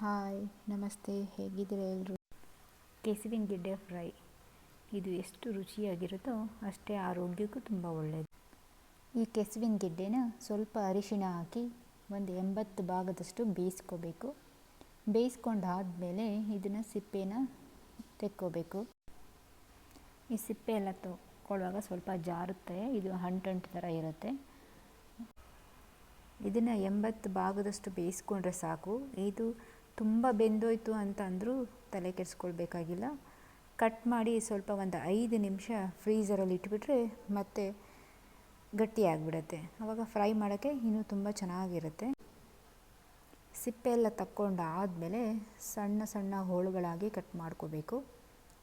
Hi ನಮಸ್ತೆ ಹೇಗಿದ್ದೀರಾ ಎಲ್ಲರೂ ಕೆಸುವಿನ ಗೆಡ್ಡೆ ಫ್ರೈ. ಇದು ಎಷ್ಟು ರುಚಿಯಾಗಿರುತ್ತೋ ಅಷ್ಟೇ ಆರೋಗ್ಯಕ್ಕೂ ತುಂಬ ಒಳ್ಳೆಯದು ಈ ಕೆಸುವಿನ ಗೆಡ್ಡೆನ ಸ್ವಲ್ಪ ಅರಿಶಿಣ ಹಾಕಿ ಒಂದು ಎಂಬತ್ತು ಭಾಗದಷ್ಟು ಬೇಯಿಸ್ಕೋಬೇಕು. ಬೇಯಿಸ್ಕೊಂಡಾದಮೇಲೆ ಇದನ್ನು ಸಿಪ್ಪೆನ ತೆಕ್ಕೋಬೇಕು. ಈ ಸಿಪ್ಪೆ ಎಲ್ಲ ತೊಗೊಳ್ಳುವಾಗ ಸ್ವಲ್ಪ ಜಾರುತ್ತೆ ಇದು ಹಂಟಂಟ್ ಥರ ಇರುತ್ತೆ. ಇದನ್ನು ಎಂಬತ್ತು ಭಾಗದಷ್ಟು ಬೇಯಿಸ್ಕೊಂಡ್ರೆ ಸಾಕು. ಇದು ತುಂಬ ಬೆಂದೋಯ್ತು ಅಂತ ಅಂದರೂ ತಲೆ ಕೆಡಿಸ್ಕೊಳ್ಬೇಕಾಗಿಲ್ಲ. ಕಟ್ ಮಾಡಿ ಸ್ವಲ್ಪ ಒಂದು ಐದು ನಿಮಿಷ ಫ್ರೀಝರಲ್ಲಿ ಇಟ್ಬಿಟ್ರೆ ಮತ್ತೆ ಗಟ್ಟಿ ಆಗಿಬಿಡತ್ತೆ. ಆವಾಗ ಫ್ರೈ ಮಾಡೋಕ್ಕೆ ಇನ್ನೂ ತುಂಬ ಚೆನ್ನಾಗಿರುತ್ತೆ. ಸಿಪ್ಪೆ ಎಲ್ಲ ತಕ್ಕೊಂಡು ಆದಮೇಲೆ ಸಣ್ಣ ಸಣ್ಣ ಹೋಳುಗಳಾಗಿ ಕಟ್ ಮಾಡ್ಕೋಬೇಕು.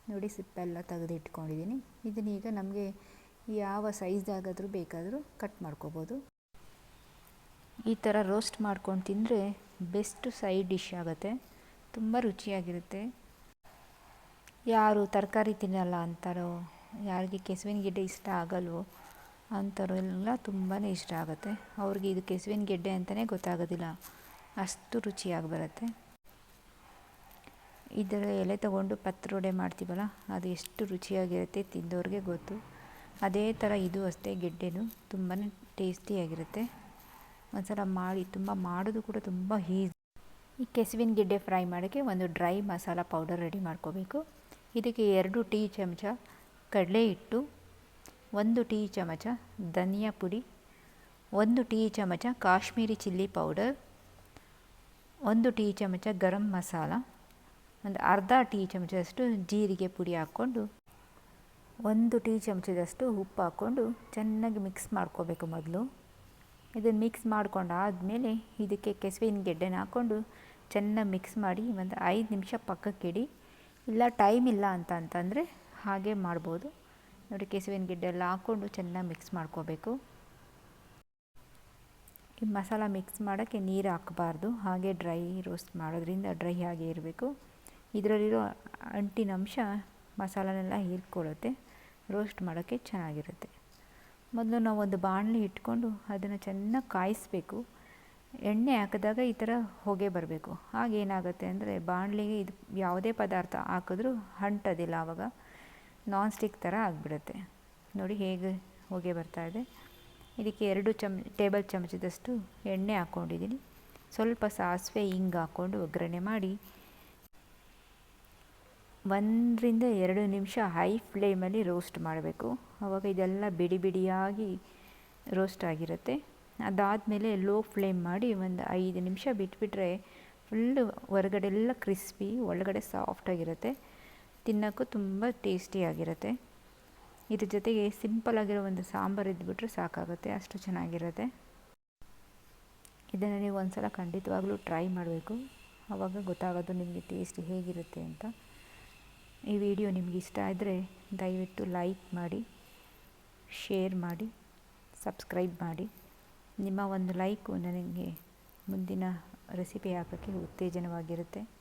ನೋಡಿ ಸಿಪ್ಪೆ ಎಲ್ಲ ತೆಗೆದು ಇಟ್ಕೊಂಡಿದ್ದೀನಿ ಇದನ್ನೀಗ ನಮಗೆ ಯಾವ ಸೈಜ್ದಾಗಾದರೂ ಬೇಕಾದರೂ ಕಟ್ ಮಾಡ್ಕೋಬೋದು. ಈ ಥರ ರೋಸ್ಟ್ ಮಾಡ್ಕೊಂಡು ತಿಂದರೆ ಬೆಸ್ಟ್ ಸೈಡ್ ಡಿಶ್ ಆಗುತ್ತೆ. ತುಂಬ ರುಚಿಯಾಗಿರುತ್ತೆ. ಯಾರು ತರಕಾರಿ ತಿನ್ನಲ್ಲ ಅಂತಾರೋ, ಯಾರಿಗೆ ಕೆಸುವಿನ ಗೆಡ್ಡೆ ಇಷ್ಟ ಆಗಲ್ವೋ ಅಂಥವ್ರೆಲ್ಲ ತುಂಬಾ ಇಷ್ಟ ಆಗುತ್ತೆ. ಅವ್ರಿಗೆ ಇದು ಕೆಸುವಿನ ಗೆಡ್ಡೆ ಅಂತಲೇ ಗೊತ್ತಾಗೋದಿಲ್ಲ. ಅಷ್ಟು ರುಚಿಯಾಗಿ ಬರುತ್ತೆ. ಇದರ ಎಲೆ ತಗೊಂಡು ಪತ್ರೊಡೆ ಮಾಡ್ತೀವಲ್ಲ, ಅದು ಎಷ್ಟು ರುಚಿಯಾಗಿರುತ್ತೆ ತಿಂದವ್ರಿಗೆ ಗೊತ್ತು. ಅದೇ ಥರ ಇದು ಅಷ್ಟೇ ಗೆಡ್ಡೆನೂ ತುಂಬಾ ಟೇಸ್ಟಿಯಾಗಿರುತ್ತೆ. ಒಂದ್ಸಲ ಮಾಡಿ, ತುಂಬ ಮಾಡೋದು ಕೂಡ ತುಂಬ ಈಸಿ ಈ ಕೆಸುವಿನ ಗಿಡ್ಡೆ ಫ್ರೈ ಮಾಡೋಕ್ಕೆ ಒಂದು ಡ್ರೈ ಮಸಾಲ ಪೌಡರ್ ರೆಡಿ ಮಾಡ್ಕೋಬೇಕು. ಇದಕ್ಕೆ ಎರಡು ಟೀ ಚಮಚ ಕಡಲೆ ಹಿಟ್ಟು, ಒಂದು ಟೀ ಚಮಚ ಧನಿಯಾ ಪುಡಿ, ಒಂದು ಟೀ ಚಮಚ ಕಾಶ್ಮೀರಿ ಚಿಲ್ಲಿ ಪೌಡರ್ ಒಂದು ಟೀ ಚಮಚ ಗರಂ ಮಸಾಲ, ಒಂದು ಅರ್ಧ ಟೀ ಚಮಚದಷ್ಟು ಜೀರಿಗೆ ಪುಡಿ ಹಾಕ್ಕೊಂಡು, ಒಂದು ಟೀ ಚಮಚದಷ್ಟು ಉಪ್ಪು ಹಾಕ್ಕೊಂಡು ಚೆನ್ನಾಗಿ ಮಿಕ್ಸ್ ಮಾಡ್ಕೋಬೇಕು ಮೊದಲು. ಇದನ್ನು ಮಿಕ್ಸ್ ಮಾಡ್ಕೊಂಡು ಆದಮೇಲೆ ಇದಕ್ಕೆ ಕೆಸುವಿನ ಗೆಡ್ಡೆನ ಹಾಕ್ಕೊಂಡು ಚೆನ್ನಾಗಿ ಮಿಕ್ಸ್ ಮಾಡಿ ಒಂದು ಐದು ನಿಮಿಷ ಪಕ್ಕಕ್ಕಿಡಿ. ಇಲ್ಲ ಟೈಮ್ ಇಲ್ಲ ಅಂತ ಅಂತಂದರೆ ಹಾಗೆ ಮಾಡ್ಬೋದು. ನೋಡಿ ಕೆಸುವಿನ ಗೆಡ್ಡೆ ಎಲ್ಲ ಹಾಕ್ಕೊಂಡು ಚೆನ್ನಾಗಿ ಮಿಕ್ಸ್ ಮಾಡ್ಕೋಬೇಕು. ಈ ಮಸಾಲ ಮಿಕ್ಸ್ ಮಾಡೋಕ್ಕೆ ನೀರು ಹಾಕಬಾರ್ದು. ಹಾಗೆ ಡ್ರೈ ರೋಸ್ಟ್ ಮಾಡೋದ್ರಿಂದ ಡ್ರೈ ಆಗಿ ಇರಬೇಕು. ಇದರಲ್ಲಿರೋ ಅಂಟಿನ ಅಂಶ ಮಸಾಲನೆಲ್ಲ ಹೀರ್ಕೊಳ್ಳುತ್ತೆ. ರೋಸ್ಟ್ ಮಾಡೋಕ್ಕೆ ಚೆನ್ನಾಗಿರುತ್ತೆ. ಮೊದಲು ನಾವು ಒಂದು ಬಾಣಲಿ ಇಟ್ಕೊಂಡು ಅದನ್ನು ಚೆನ್ನಾಗಿ ಕಾಯಿಸಬೇಕು. ಎಣ್ಣೆ ಹಾಕಿದಾಗ ಈ ಥರ ಹೊಗೆ ಬರಬೇಕು. ಹಾಗೇನಾಗುತ್ತೆ ಅಂದರೆ ಬಾಣಲಿಗೆ ಇದು ಯಾವುದೇ ಪದಾರ್ಥ ಹಾಕಿದ್ರೂ ಅಂಟೋದಿಲ್ಲ ಆವಾಗ. ನಾನ್ ಸ್ಟಿಕ್ ಥರ ಆಗಿಬಿಡುತ್ತೆ. ನೋಡಿ ಹೇಗೆ ಹೊಗೆ ಬರ್ತಾಯಿದೆ ಇದಕ್ಕೆ ಎರಡು ಚಮ್, ಟೇಬಲ್ ಚಮಚದಷ್ಟು ಎಣ್ಣೆ ಹಾಕ್ಕೊಂಡಿದ್ದೀನಿ. ಸ್ವಲ್ಪ ಸಾಸಿವೆ ಹಿಂಗೆ ಹಾಕ್ಕೊಂಡು ಒಗ್ಗರಣೆ ಮಾಡಿ. ಒಂದರಿಂದ ಎರಡು ನಿಮಿಷ ಹೈ ಫ್ಲೇಮಲ್ಲಿ ರೋಸ್ಟ್ ಮಾಡಬೇಕು. ಆವಾಗ ಇದೆಲ್ಲ ಬಿಡಿ ಬಿಡಿಯಾಗಿ ರೋಸ್ಟ್ ಆಗಿರುತ್ತೆ. ಅದಾದಮೇಲೆ ಲೋ ಫ್ಲೇಮ್ ಮಾಡಿ ಒಂದು ಐದು ನಿಮಿಷ ಬಿಟ್ಬಿಟ್ರೆ ಫುಲ್ಲು ಹೊರಗಡೆ ಎಲ್ಲ ಕ್ರಿಸ್ಪಿ ಒಳಗಡೆ ಸಾಫ್ಟಾಗಿರುತ್ತೆ ತಿನ್ನೋಕ್ಕೂ ತುಂಬ ಟೇಸ್ಟಿಯಾಗಿರುತ್ತೆ ಇದ್ರ ಜೊತೆಗೆ ಸಿಂಪಲ್ಲಾಗಿರೋ ಒಂದು ಸಾಂಬಾರು ಇದ್ಬಿಟ್ರೆ ಸಾಕಾಗುತ್ತೆ, ಅಷ್ಟು ಚೆನ್ನಾಗಿರುತ್ತೆ. ಇದನ್ನು ನೀವು ಒಂದು ಸಲ ಖಂಡಿತವಾಗಲೂ ಟ್ರೈ ಮಾಡಬೇಕು. ಆವಾಗ ಗೊತ್ತಾಗೋದು ನಿಮಗೆ ಟೇಸ್ಟ್ ಹೇಗಿರುತ್ತೆ ಅಂತ. ಈ ವಿಡಿಯೋ ನಿಮಗೆ ಇಷ್ಟ ಆದರೆ ದಯವಿಟ್ಟು ಲೈಕ್ ಮಾಡಿ. ಶೇರ್ ಮಾಡಿ ಸಬ್ಸ್ಕ್ರೈಬ್ ಮಾಡಿ. ನಿಮ್ಮ ಒಂದು ಲೈಕು ನನಗೆ ಮುಂದಿನ ರೆಸಿಪಿ ಹಾಕೋಕ್ಕೆ ಉತ್ತೇಜನವಾಗಿರುತ್ತೆ.